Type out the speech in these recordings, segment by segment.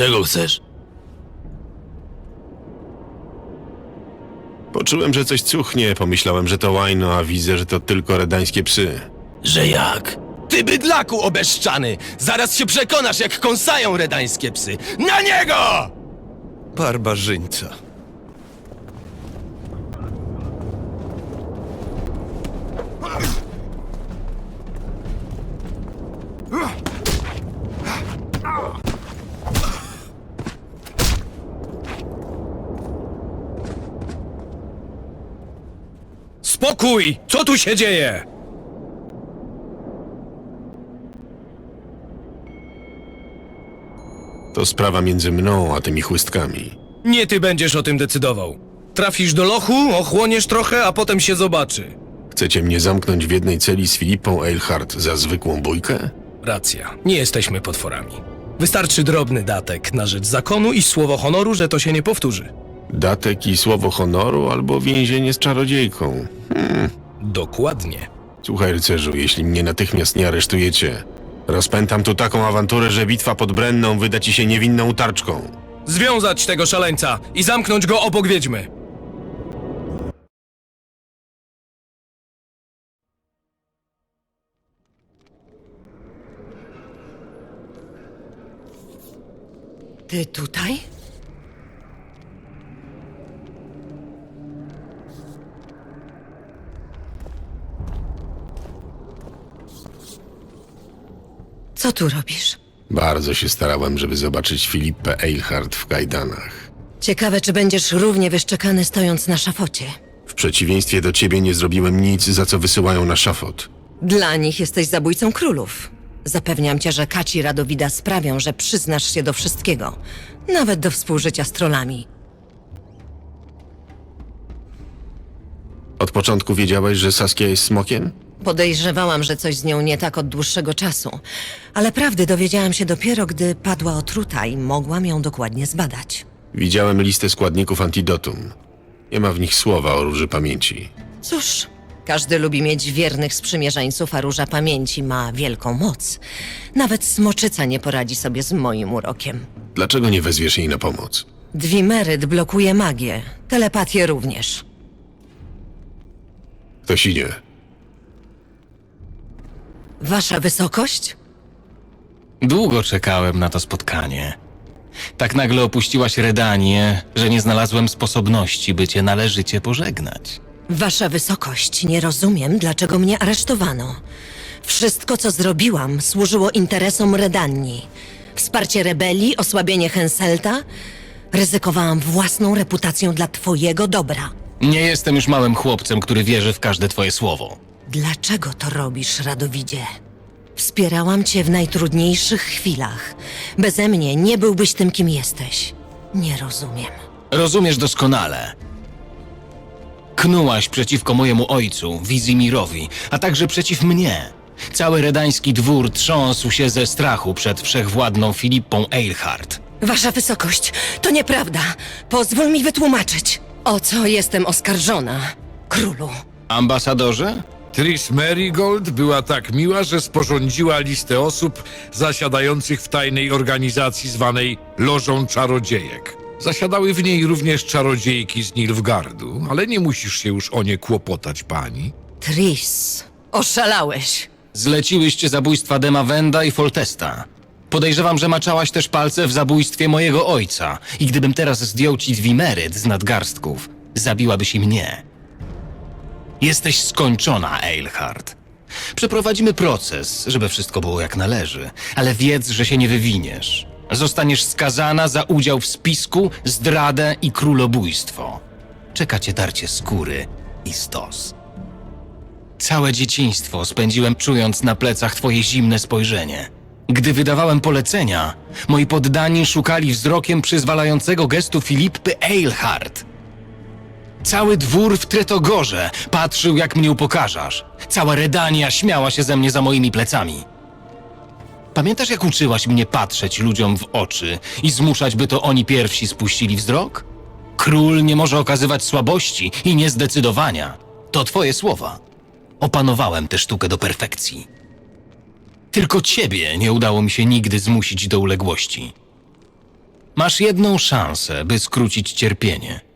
Czego chcesz? Poczułem, że coś cuchnie, pomyślałem, że to łajno, a widzę, że to tylko redańskie psy. Że jak? Ty bydlaku obeszczany! Zaraz się przekonasz, jak kąsają redańskie psy! Na niego! Barbarzyńca. Spokój! Co tu się dzieje? To sprawa między mną a tymi chłystkami. Nie ty będziesz o tym decydował. Trafisz do lochu, ochłoniesz trochę, a potem się zobaczy. Chcecie mnie zamknąć w jednej celi z Filipą Eilhart za zwykłą bójkę? Racja, nie jesteśmy potworami. Wystarczy drobny datek na rzecz zakonu i słowo honoru, że to się nie powtórzy. Datek i słowo honoru albo więzienie z czarodziejką. Dokładnie. Słuchaj, rycerzu, jeśli mnie natychmiast nie aresztujecie, rozpętam tu taką awanturę, że bitwa pod Brenną wyda ci się niewinną tarczką. Związać tego szaleńca i zamknąć go obok wiedźmy. Ty tutaj? Co tu robisz? Bardzo się starałem, żeby zobaczyć Filipę Eilhart w kajdanach. Ciekawe, czy będziesz równie wyszczekany stojąc na szafocie. W przeciwieństwie do ciebie nie zrobiłem nic, za co wysyłają na szafot. Dla nich jesteś zabójcą królów. Zapewniam cię, że Kaci Radowida sprawią, że przyznasz się do wszystkiego. Nawet do współżycia z trollami. Od początku wiedziałeś, że Saskia jest smokiem? Podejrzewałam, że coś z nią nie tak od dłuższego czasu. Ale prawdy dowiedziałam się dopiero, gdy padła otruta i mogłam ją dokładnie zbadać. Widziałem listę składników antidotum. Nie ma w nich słowa o róży pamięci. Cóż, każdy lubi mieć wiernych sprzymierzeńców, a róża pamięci ma wielką moc. Nawet smoczyca nie poradzi sobie z moim urokiem. Dlaczego nie wezwiesz jej na pomoc? Dwimeryt blokuje magię, telepatię również. Ktoś idzie. Wasza wysokość? Długo czekałem na to spotkanie. Tak nagle opuściłaś Redanię, że nie znalazłem sposobności, by cię należycie pożegnać. Wasza wysokość, nie rozumiem, dlaczego mnie aresztowano. Wszystko, co zrobiłam, służyło interesom Redanii. Wsparcie rebelii, osłabienie Henselta. Ryzykowałam własną reputację dla twojego dobra. Nie jestem już małym chłopcem, który wierzy w każde twoje słowo. Dlaczego to robisz, Radowidzie? Wspierałam cię w najtrudniejszych chwilach. Beze mnie nie byłbyś tym, kim jesteś. Nie rozumiem. Rozumiesz doskonale. Knułaś przeciwko mojemu ojcu, Wizimirowi, a także przeciw mnie. Cały redański dwór trząsł się ze strachu przed wszechwładną Filipą Eilhart. Wasza wysokość, to nieprawda. Pozwól mi wytłumaczyć. O co jestem oskarżona, królu? Ambasadorze? Tris Merigold była tak miła, że sporządziła listę osób zasiadających w tajnej organizacji zwanej Lożą Czarodziejek. Zasiadały w niej również czarodziejki z Nilfgardu, ale nie musisz się już o nie kłopotać, pani. Tris, oszalałeś. Zleciłyście zabójstwa Demawenda i Foltesta. Podejrzewam, że maczałaś też palce w zabójstwie mojego ojca i gdybym teraz zdjął ci dwimeryt z nadgarstków, zabiłabyś i mnie. Jesteś skończona, Eilhart. Przeprowadzimy proces, żeby wszystko było jak należy, ale wiedz, że się nie wywiniesz. Zostaniesz skazana za udział w spisku, zdradę i królobójstwo. Czeka cię darcie skóry i stos. Całe dzieciństwo spędziłem czując na plecach twoje zimne spojrzenie. Gdy wydawałem polecenia, moi poddani szukali wzrokiem przyzwalającego gestu Filipy Eilhart. Cały dwór w Tretogorze patrzył, jak mnie upokarzasz. Cała Redania śmiała się ze mnie za moimi plecami. Pamiętasz, jak uczyłaś mnie patrzeć ludziom w oczy i zmuszać, by to oni pierwsi spuścili wzrok? Król nie może okazywać słabości i niezdecydowania. To twoje słowa. Opanowałem tę sztukę do perfekcji. Tylko ciebie nie udało mi się nigdy zmusić do uległości. Masz jedną szansę, by skrócić cierpienie.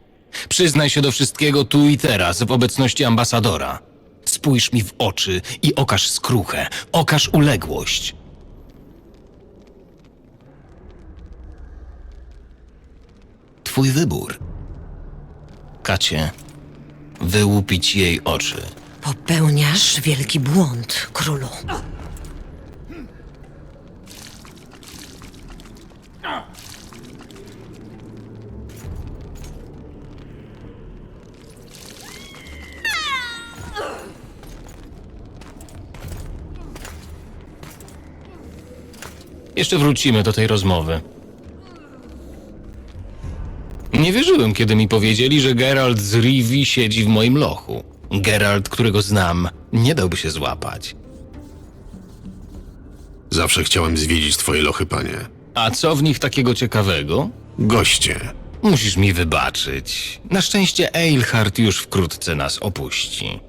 Przyznaj się do wszystkiego tu i teraz, w obecności ambasadora. Spójrz mi w oczy i okaż skruchę, okaż uległość. Twój wybór. Kacie, wyłupić jej oczy. Popełniasz wielki błąd, królu. Jeszcze wrócimy do tej rozmowy. Nie wierzyłem, kiedy mi powiedzieli, że Geralt z Rivi siedzi w moim lochu. Geralt, którego znam, nie dałby się złapać. Zawsze chciałem zwiedzić twoje lochy, panie. A co w nich takiego ciekawego? Goście. Musisz mi wybaczyć. Na szczęście Eilhart już wkrótce nas opuści.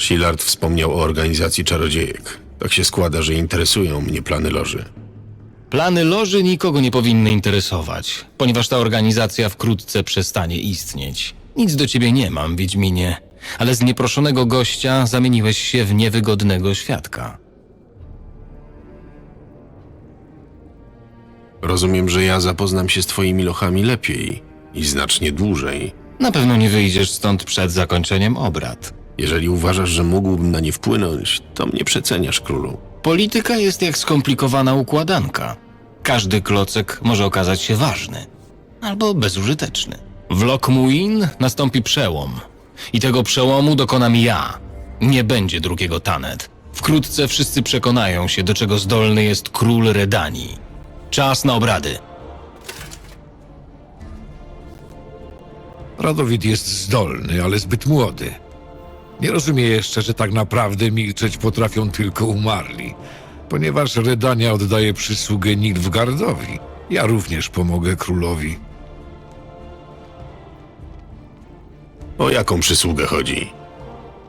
Shillard wspomniał o organizacji czarodziejek. Tak się składa, że interesują mnie plany loży. Plany loży nikogo nie powinny interesować, ponieważ ta organizacja wkrótce przestanie istnieć. Nic do ciebie nie mam, Wiedźminie, ale z nieproszonego gościa zamieniłeś się w niewygodnego świadka. Rozumiem, że ja zapoznam się z twoimi lochami lepiej i znacznie dłużej. Na pewno nie wyjdziesz stąd przed zakończeniem obrad. Jeżeli uważasz, że mógłbym na nie wpłynąć, to mnie przeceniasz, królu. Polityka jest jak skomplikowana układanka. Każdy klocek może okazać się ważny albo bezużyteczny. W Lokmuin nastąpi przełom i tego przełomu dokonam ja. Nie będzie drugiego Tanet. Wkrótce wszyscy przekonają się, do czego zdolny jest król Redanii. Czas na obrady. Radowid jest zdolny, ale zbyt młody. Nie rozumie jeszcze, że tak naprawdę milczeć potrafią tylko umarli. Ponieważ Redania oddaje przysługę Nilfgardowi, ja również pomogę królowi. O jaką przysługę chodzi?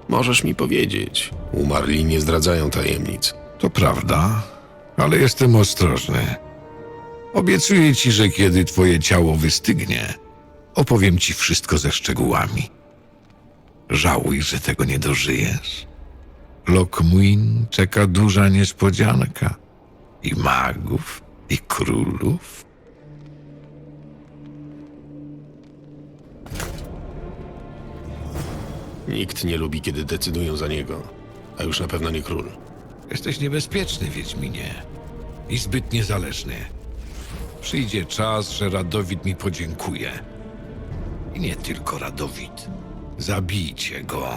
Możesz mi powiedzieć. Umarli nie zdradzają tajemnic. To prawda, ale jestem ostrożny. Obiecuję ci, że kiedy twoje ciało wystygnie, opowiem ci wszystko ze szczegółami. Żałuj, że tego nie dożyjesz. Lokmuin czeka duża niespodzianka. I magów, i królów. Nikt nie lubi, kiedy decydują za niego. A już na pewno nie król. Jesteś niebezpieczny, Wiedźminie. I zbyt niezależny. Przyjdzie czas, że Radowid mi podziękuje. I nie tylko Radowid. Zabijcie go.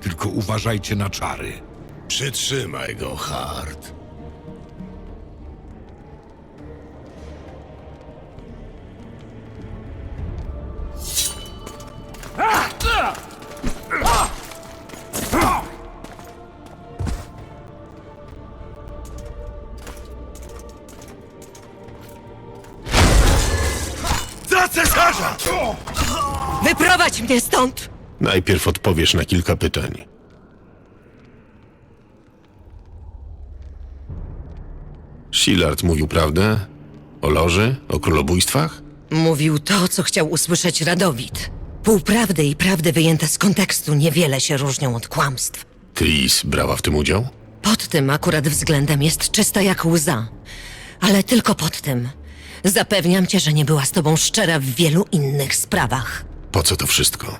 Tylko uważajcie na czary. Przytrzymaj go, Hart. Za cesarza! Wyprowadź mnie stąd! Najpierw odpowiesz na kilka pytań. Shillard mówił prawdę? O loży? O królobójstwach? Mówił to, co chciał usłyszeć Radowid. Półprawdy i prawdy wyjęte z kontekstu niewiele się różnią od kłamstw. Tris brała w tym udział? Pod tym akurat względem jest czysta jak łza. Ale tylko pod tym. Zapewniam cię, że nie była z tobą szczera w wielu innych sprawach. Po co to wszystko?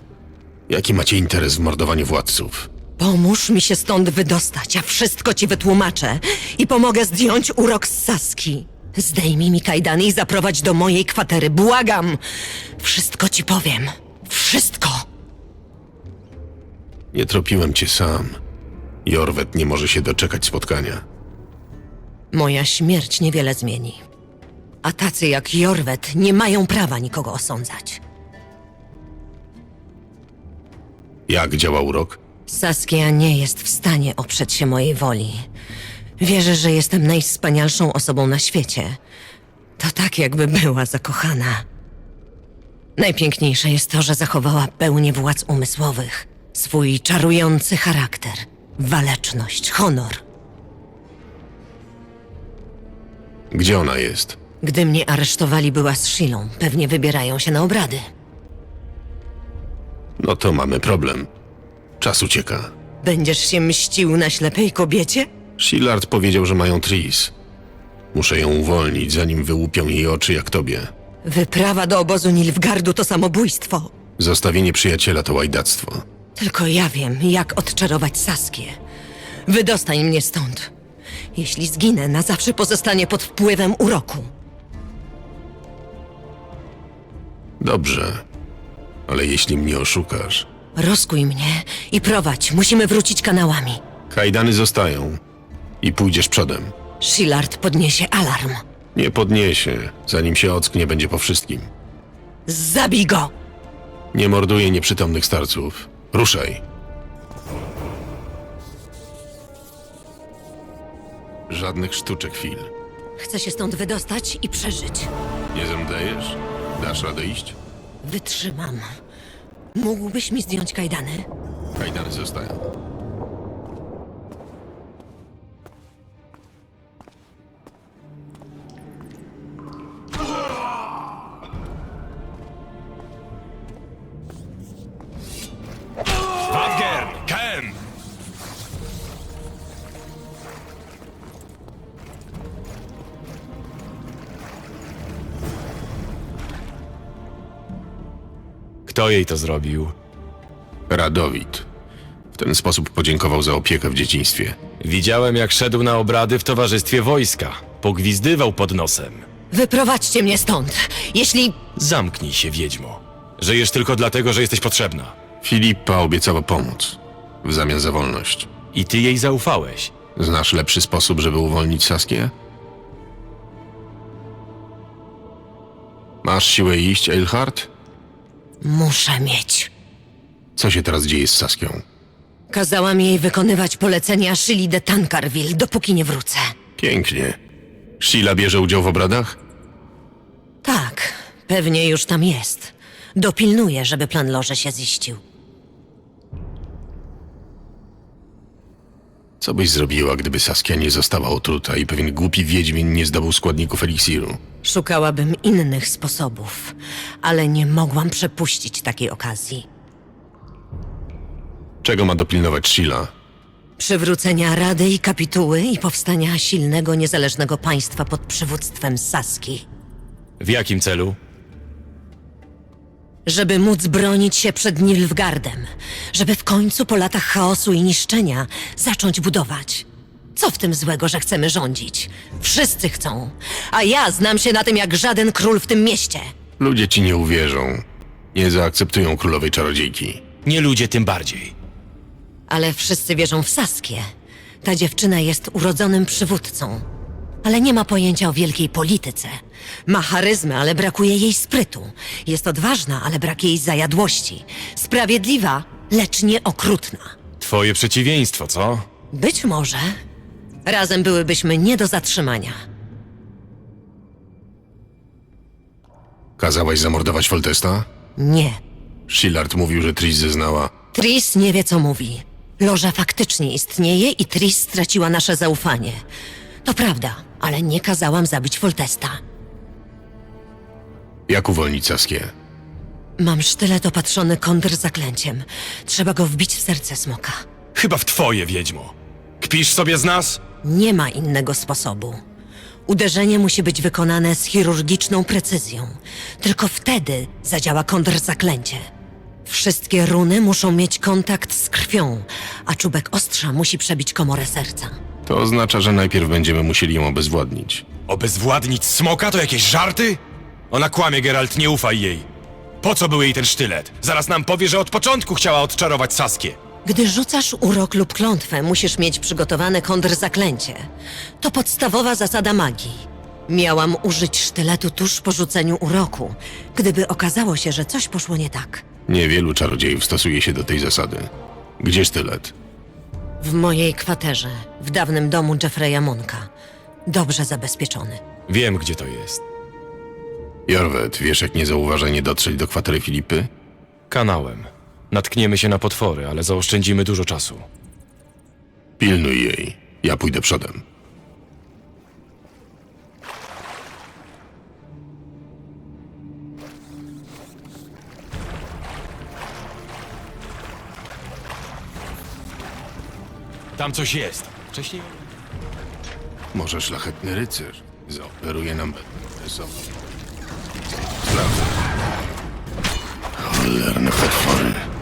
Jaki macie interes w mordowaniu władców? Pomóż mi się stąd wydostać, a wszystko ci wytłumaczę i pomogę zdjąć urok z Saski. Zdejmij mi kajdany i zaprowadź do mojej kwatery. Błagam! Wszystko ci powiem. Wszystko! Nie tropiłem cię sam. Jorwet nie może się doczekać spotkania. Moja śmierć niewiele zmieni. A tacy jak Jorwet nie mają prawa nikogo osądzać. Jak działa urok? Saskia nie jest w stanie oprzeć się mojej woli. Wierzę, że jestem najwspanialszą osobą na świecie. To tak, jakby była zakochana. Najpiękniejsze jest to, że zachowała pełnię władz umysłowych, swój czarujący charakter, waleczność, honor. Gdzie ona jest? Gdy mnie aresztowali, była z Shilą. Pewnie wybierają się na obrady. No to mamy problem. Czas ucieka. Będziesz się mścił na ślepej kobiecie? Shillard powiedział, że mają Tris. Muszę ją uwolnić, zanim wyłupią jej oczy jak tobie. Wyprawa do obozu Nilfgardu to samobójstwo. Zostawienie przyjaciela to łajdactwo. Tylko ja wiem, jak odczarować Saskię. Wydostań mnie stąd. Jeśli zginę, na zawsze pozostanie pod wpływem uroku. Dobrze. Ale jeśli mnie oszukasz, Rozkuj mnie i prowadź. Musimy wrócić kanałami. kajdany zostają i pójdziesz przodem. Shillard podniesie alarm. Nie podniesie, zanim się ocknie będzie po wszystkim. Zabij go! Nie morduje nieprzytomnych starców. Ruszaj. Żadnych sztuczek, Phil. Chcę się stąd wydostać i przeżyć. Nie zemdlejesz? Dasz radę iść? Wytrzymam. Mógłbyś mi zdjąć kajdany? Kajdany zostają. Kto jej to zrobił? Radowid. W ten sposób podziękował za opiekę w dzieciństwie. Widziałem, jak szedł na obrady w towarzystwie wojska. Pogwizdywał pod nosem. Wyprowadźcie mnie stąd. Jeśli Zamknij się, wiedźmo. Żyjesz tylko dlatego, że jesteś potrzebna. Filipa obiecała pomóc. W zamian za wolność. I ty jej zaufałeś. Znasz lepszy sposób, żeby uwolnić Saskię? Masz siłę iść, Eilhart? Muszę mieć. Co się teraz dzieje z Saskią? Kazałam jej wykonywać polecenia Shili de Tancarville, dopóki nie wrócę. Pięknie. Sheila bierze udział w obradach? Tak, pewnie już tam jest. Dopilnuję, żeby plan Loże się ziścił. Co byś zrobiła, gdyby Saskia nie została otruta i pewien głupi wiedźmin nie zdobył składników eliksiru? Szukałabym innych sposobów, ale nie mogłam przepuścić takiej okazji. Czego ma dopilnować Sheila? Przywrócenia Rady i Kapituły i powstania silnego, niezależnego państwa pod przywództwem Saski. W jakim celu? Żeby móc bronić się przed Nilfgardem. Żeby w końcu po latach chaosu i niszczenia zacząć budować. Co w tym złego, że chcemy rządzić? Wszyscy chcą. A ja znam się na tym jak żaden król w tym mieście. Ludzie ci nie uwierzą. Nie zaakceptują królowej czarodziejki. Nie ludzie tym bardziej. Ale wszyscy wierzą w Saskię. Ta dziewczyna jest urodzonym przywódcą. Ale nie ma pojęcia o wielkiej polityce. Ma charyzmę, ale brakuje jej sprytu. Jest odważna, ale brak jej zajadłości. Sprawiedliwa, lecz nie okrutna. Twoje przeciwieństwo, co? Być może. Razem byłybyśmy nie do zatrzymania. Kazałaś zamordować Foltesta? Nie. Shillard mówił, że Tris zeznała. Tris nie wie, co mówi. Loża faktycznie istnieje i Tris straciła nasze zaufanie. To prawda, ale nie kazałam zabić Foltesta. Jak uwolnić Saskię? Mam sztylet opatrzony kontrzaklęciem. Trzeba go wbić w serce smoka. Chyba w twoje, wiedźmo. Kpisz sobie z nas? Nie ma innego sposobu. Uderzenie musi być wykonane z chirurgiczną precyzją. Tylko wtedy zadziała kontrzaklęcie. Wszystkie runy muszą mieć kontakt z krwią, a czubek ostrza musi przebić komorę serca. To oznacza, że najpierw będziemy musieli ją obezwładnić. Obezwładnić smoka to jakieś żarty? Ona kłamie, Geralt, nie ufaj jej. Po co był jej ten sztylet? Zaraz nam powie, że od początku chciała odczarować Saskię. Gdy rzucasz urok lub klątwę, musisz mieć przygotowane kontrzaklęcie. To podstawowa zasada magii. Miałam użyć sztyletu tuż po rzuceniu uroku, gdyby okazało się, że coś poszło nie tak. Niewielu czarodziejów stosuje się do tej zasady. Gdzie sztylet? W mojej kwaterze, w dawnym domu Jeffreya Monka. Dobrze zabezpieczony. Wiem, gdzie to jest. Jorwet, wiesz jak niezauważenie dotrzeć do kwatery Filipy? Kanałem. Natkniemy się na potwory, ale zaoszczędzimy dużo czasu. Pilnuj jej. Ja pójdę przodem. Tam coś jest. Wcześniej... Może szlachetny rycerz zaoferuje nam bezesową. Sprawdzę. Cholerne potwory.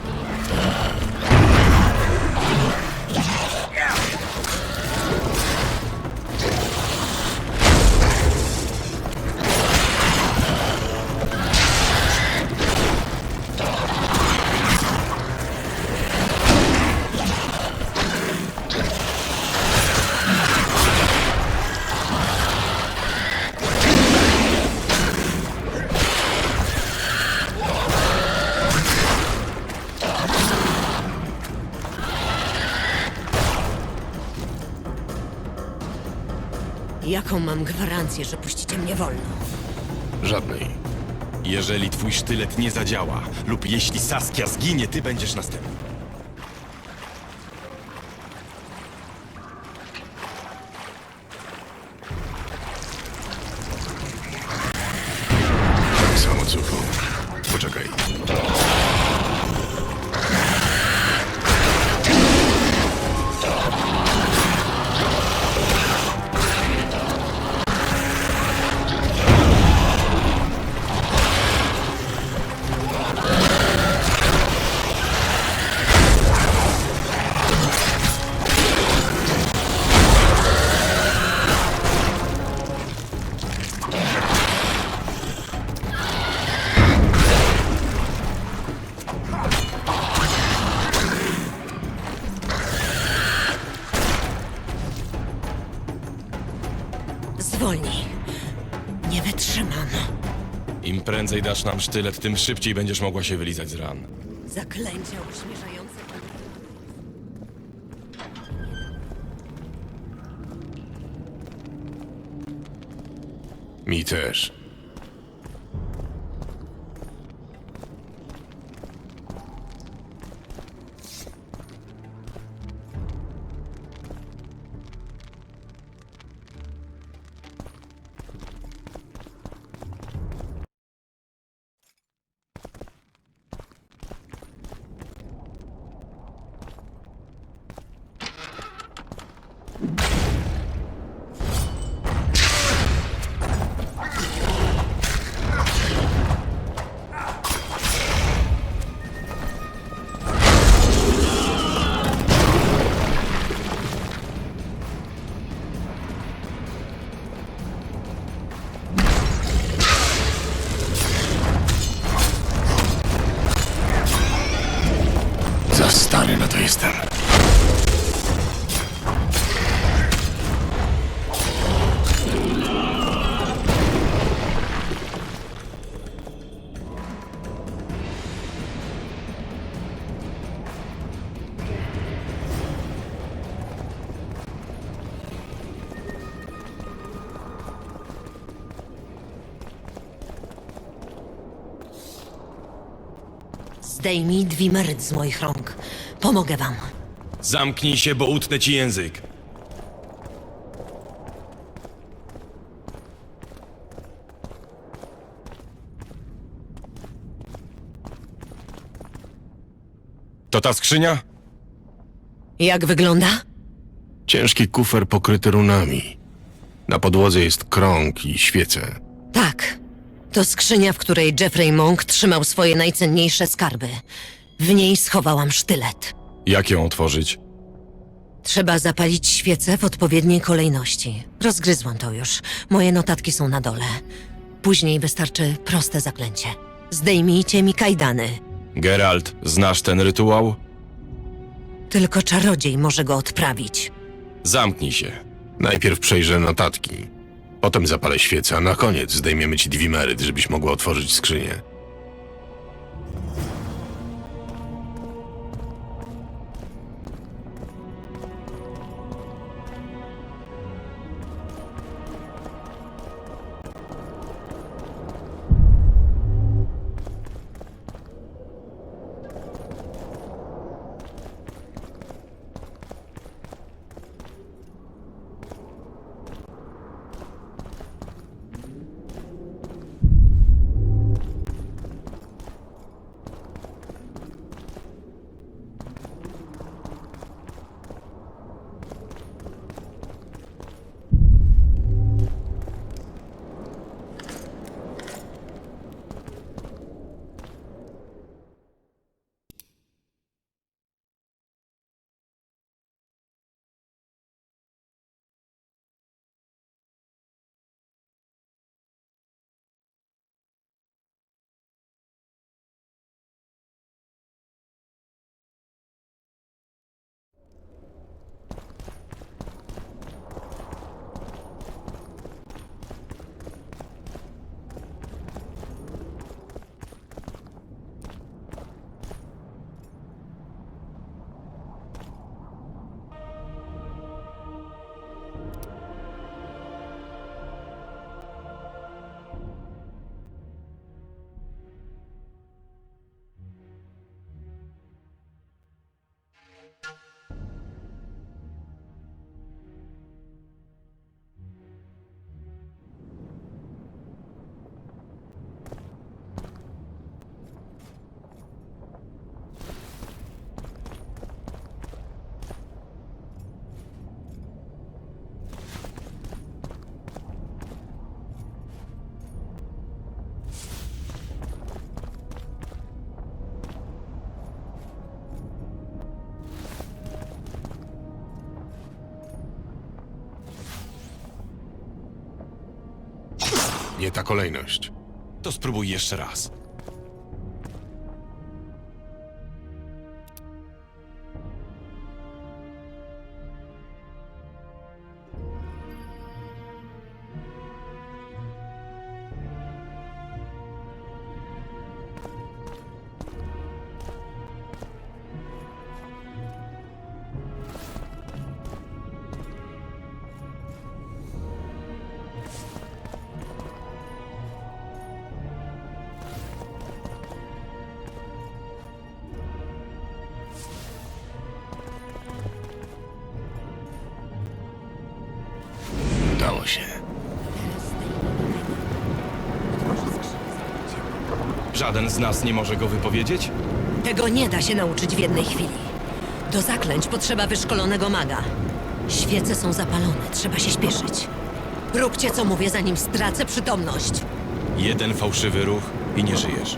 Gwarancję, że puścicie mnie wolno? Żadnej. Jeżeli twój sztylet nie zadziała, lub jeśli Saskia zginie, ty będziesz następny. Nie wytrzymam. Im prędzej dasz nam sztylet, tym szybciej będziesz mogła się wylizać z ran. Zaklęcia uśmierzające. Mi też. Zdejmij dwimeryt z moich rąk. Pomogę wam. Zamknij się, bo utnę ci język. To ta skrzynia? Jak wygląda? Ciężki kufer pokryty runami. Na podłodze jest krąg i świece. Tak. To skrzynia, w której Jeffrey Monk trzymał swoje najcenniejsze skarby. W niej schowałam sztylet. Jak ją otworzyć? Trzeba zapalić świecę w odpowiedniej kolejności. Rozgryzłam to już. Moje notatki są na dole. Później wystarczy proste zaklęcie. Zdejmijcie mi kajdany. Geralt, znasz ten rytuał? Tylko czarodziej może go odprawić. Zamknij się. Najpierw przejrzę notatki. Potem zapalę świecę, a na koniec zdejmiemy ci dwimeryt, żebyś mogła otworzyć skrzynię. Nie ta kolejność. To spróbuj jeszcze raz. Żaden z nas nie może go wypowiedzieć? Tego nie da się nauczyć w jednej chwili. Do zaklęć potrzeba wyszkolonego maga. Świece są zapalone, trzeba się śpieszyć. Róbcie co mówię, zanim stracę przytomność. Jeden fałszywy ruch i nie żyjesz.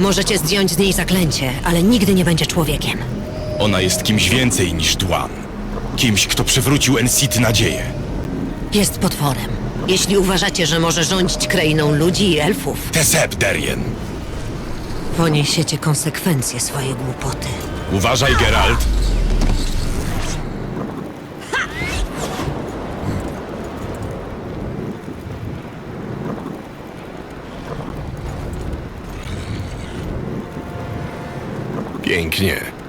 Możecie zdjąć z niej zaklęcie, ale nigdy nie będzie człowiekiem. Ona jest kimś więcej niż Dłan. Kimś, kto przywrócił Ensit nadzieję. Jest potworem. Jeśli uważacie, że może rządzić krainą ludzi i elfów, Teseb, Derien. poniesiecie konsekwencje swojej głupoty. Uważaj, Geralt. Pięknie.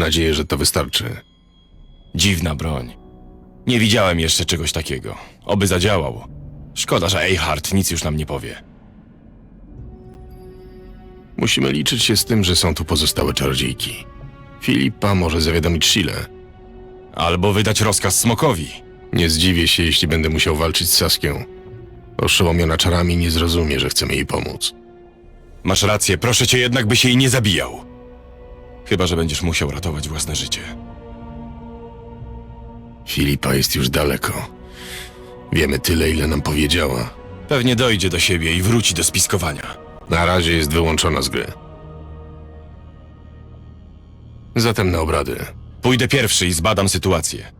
Nadzieję, że to wystarczy. Dziwna broń. Nie widziałem jeszcze czegoś takiego. Oby zadziałał. Szkoda, że Eihart nic już nam nie powie. Musimy liczyć się z tym, że są tu pozostałe czarodziejki. Filipa może zawiadomić Shile. Albo wydać rozkaz Smokowi. Nie zdziwię się, jeśli będę musiał walczyć z Saskią. Oszołomiona czarami nie zrozumie, że chcemy jej pomóc. Masz rację, proszę cię jednak, by się jej nie zabijał. Chyba, że będziesz musiał ratować własne życie. Filipa jest już daleko. Wiemy tyle, ile nam powiedziała. Pewnie dojdzie do siebie i wróci do spiskowania. Na razie jest wyłączona z gry. Zatem na obrady. Pójdę pierwszy i zbadam sytuację.